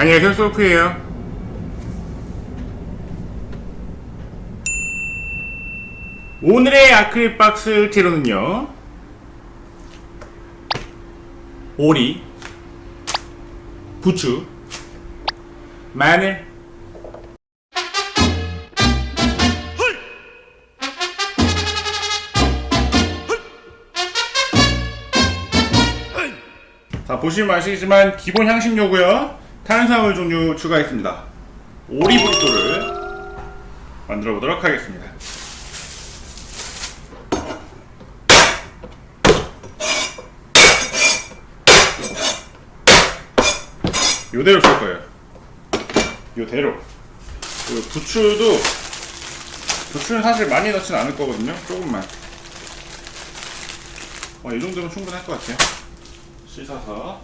안녕하세요 솔크예요. 오늘의 아크릴 박스 재료는요. 오리 부추 마늘. 자 보시면 아시겠지만 기본 향신료고요 탄수화물 종류 추가했습니다. 오리불도를 만들어 보도록 하겠습니다. 요대로 쓸 거예요. 요대로. 그리고 부추도 부추는 사실 많이 넣진 않을 거거든요. 조금만. 어, 이 정도면 충분할 것 같아요. 씻어서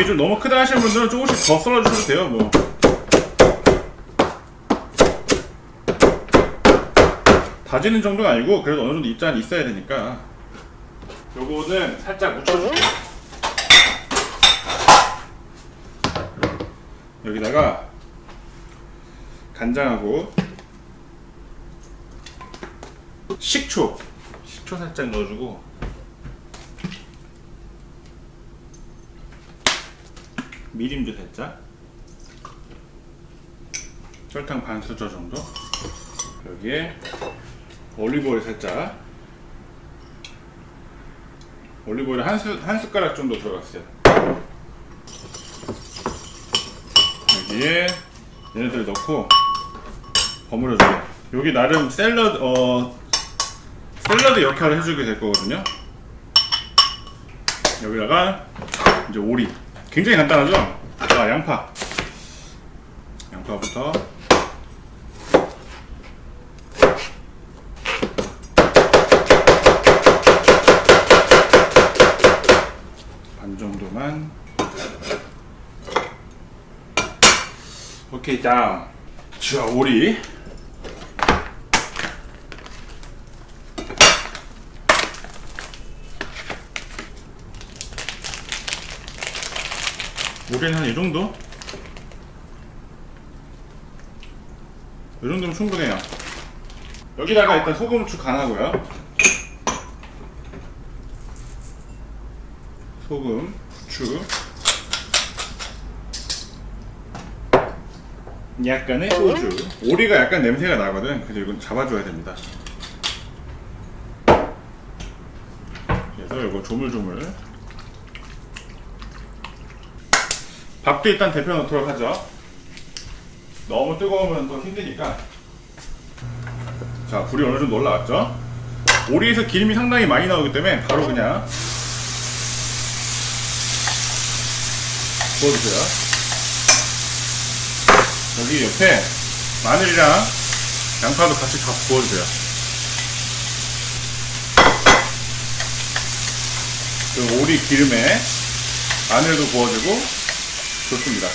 이게 좀 너무 크다 하시는 분들은 조금씩 더 썰어주셔도 돼요 뭐. 다지는 정도가 아니고 그래도 어느 정도 입자는 있어야 되니까. 요거는 살짝 묻혀줄게요. 여기다가 간장하고 식초. 식초 살짝 넣어주고 미림도 살짝 설탕 반 수저 정도? 여기에 올리브오일 살짝 올리브오일 한, 수, 한 숟가락 정도 들어갔어요. 여기에 얘네들 넣고 버무려줘요 여기 나름 샐러드 어 샐러드 역할을 해주게 될 거거든요. 여기다가 이제 오리 굉장히 간단하죠? 아 양파. 양파부터. 반 정도만. 오케이 다음 자 오리 오리는 한이 정도? 이 정도면 충분해요. 여기다가 일단 소금 후추 간하고요. 소금, 후추. 약간의 소주. 오리가 약간 냄새가 나거든. 그래서 이건 잡아줘야 됩니다. 그래서 이거 조물조물 밥도 일단 데펴 놓도록 하죠. 너무 뜨거우면 또 힘드니까. 자 불이 어느 정도 올라왔죠? 오리에서 기름이 상당히 많이 나오기 때문에 바로 그냥 부어주세요. 여기 옆에 마늘이랑 양파도 같이 다 부어주세요. 그 오리 기름에 마늘도 부어주고 좋습니다.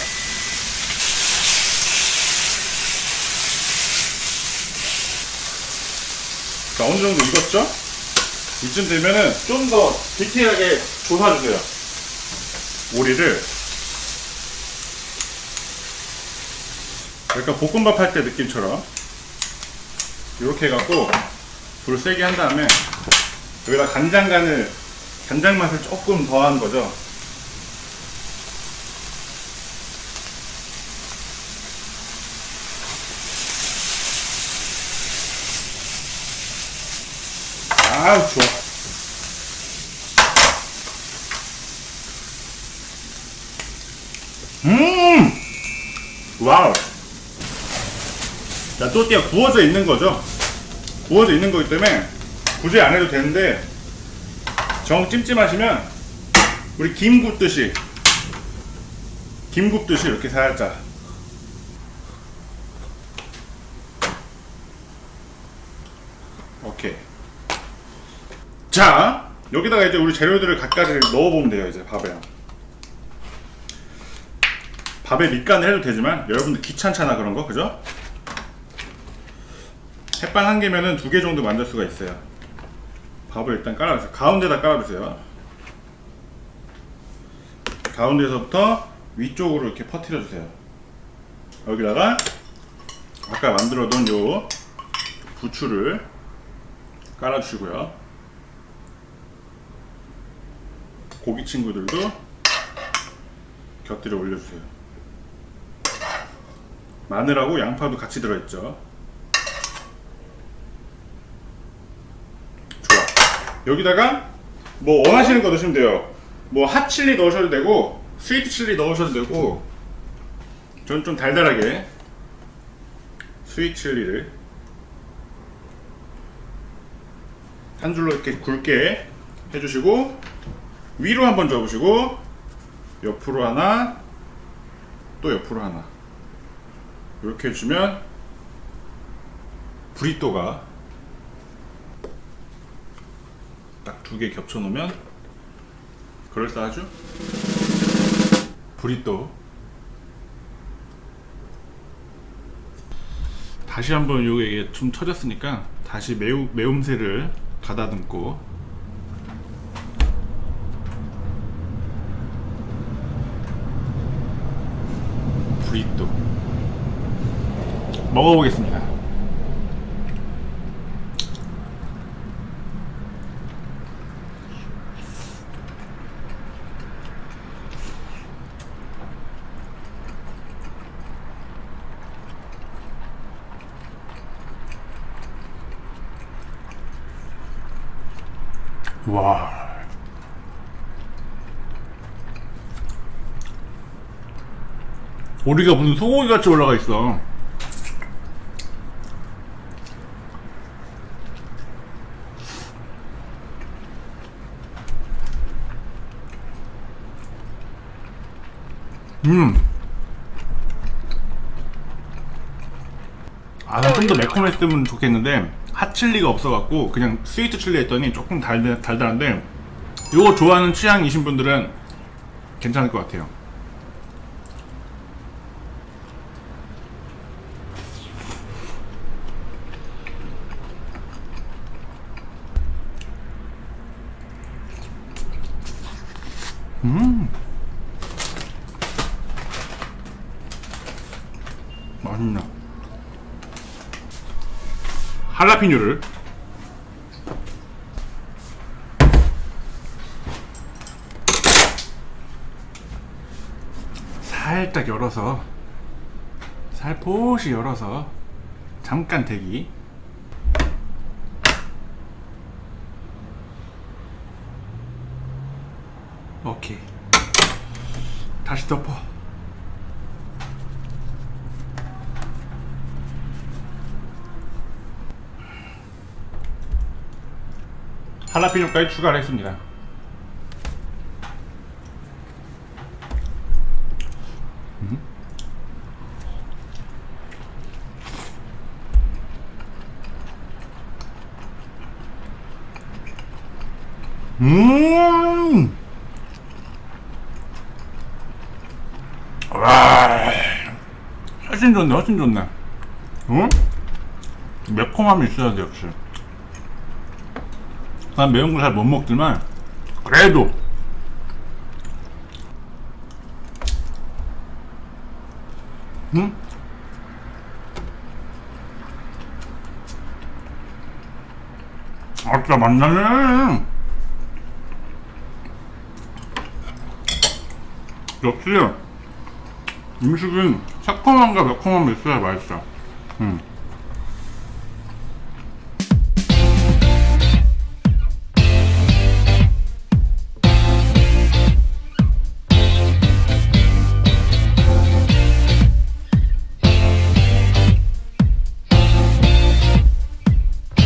자, 어느 정도 익었죠? 이쯤 되면은 좀 더 디테일하게 조사주세요. 오리를 약간 볶음밥 할 때 느낌처럼 이렇게 해갖고 불을 세게 한 다음에 여기다 간장 간을 간장 맛을 조금 더한 거죠. 아우 좋아. 음, 와우. 자, 또띠아 구워져 있는 거죠. 구워져 있는 거기 때문에 굳이 안 해도 되는데 정 찜찜하시면 우리 김 굽듯이 김 굽듯이 이렇게 살짝 오케이. 자, 여기다가 이제 우리 재료들을 각가지 넣어보면 돼요, 이제 밥에. 밥에 밑간을 해도 되지만 여러분들 귀찮잖아 그런 거, 그죠? 햇반 한 개면은 두 개 정도 만들 수가 있어요. 밥을 일단 깔아주세요. 가운데다 깔아주세요. 가운데서부터 위쪽으로 이렇게 퍼뜨려 주세요. 여기다가 아까 만들어둔 요 부추를 깔아주시고요. 고기 친구들도 곁들여 올려주세요. 마늘하고 양파도 같이 들어있죠. 좋아. 여기다가 뭐 원하시는 거 넣으시면 돼요. 뭐 핫칠리 넣으셔도 되고 스위트 칠리 넣으셔도 되고 전좀 달달하게 스위트 칠리를 한 줄로 이렇게 굵게 해주시고 위로 한번 접으시고 옆으로 하나 또 옆으로 하나 이렇게 해주면 브리또가 딱 두 개 겹쳐 놓으면 그럴싸하죠? 브리또 다시 한번 요게 좀 터졌으니까 다시 매우 매움새를 가다듬고 브리또 먹어보겠습니다. 와. 오리가 무슨 소고기 같이 올라가 있어. 음. 아, 좀 더 매콤했으면 좋겠는데 핫칠리가 없어갖고 그냥 스위트 칠리 했더니 조금 달, 달달한데 이거 좋아하는 취향이신 분들은 괜찮을 것 같아요. 음, 맛있네. 할라피뇨를. 살짝 열어서 살포시 열어서 잠깐 대기. 오케이. 다시 덮어 할라피뇨까지 추가를 했습니다. 음! 와, 훨씬 좋네, 훨씬 좋네. 응? 매콤함이 있어야 돼, 역시. 난 매운 거잘못 먹지만 그래도 응? 아 진짜 맛나네 역시 음식은 새콤함과 매콤함이 있어야 맛있어 응.